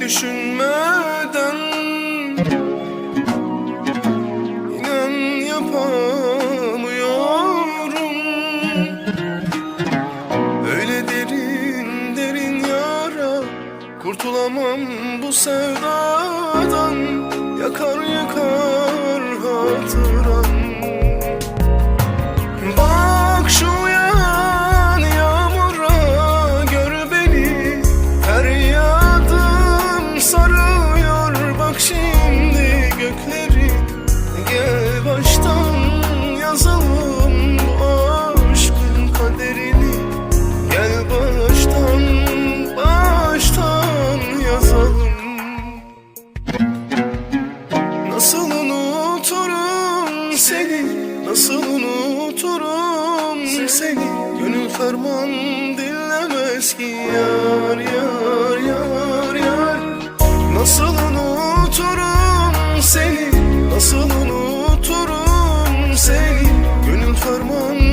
düşünmeden. İnan yapamıyorum. Öyle derin derin yara Kurtulamam bu sevdadan. Yakar yakar hatıram Nasıl unuturum seni? Gönül ferman dinlemez ki yar yar yar yar. Nasıl unuturum seni? Nasıl unuturum seni? Gönül ferman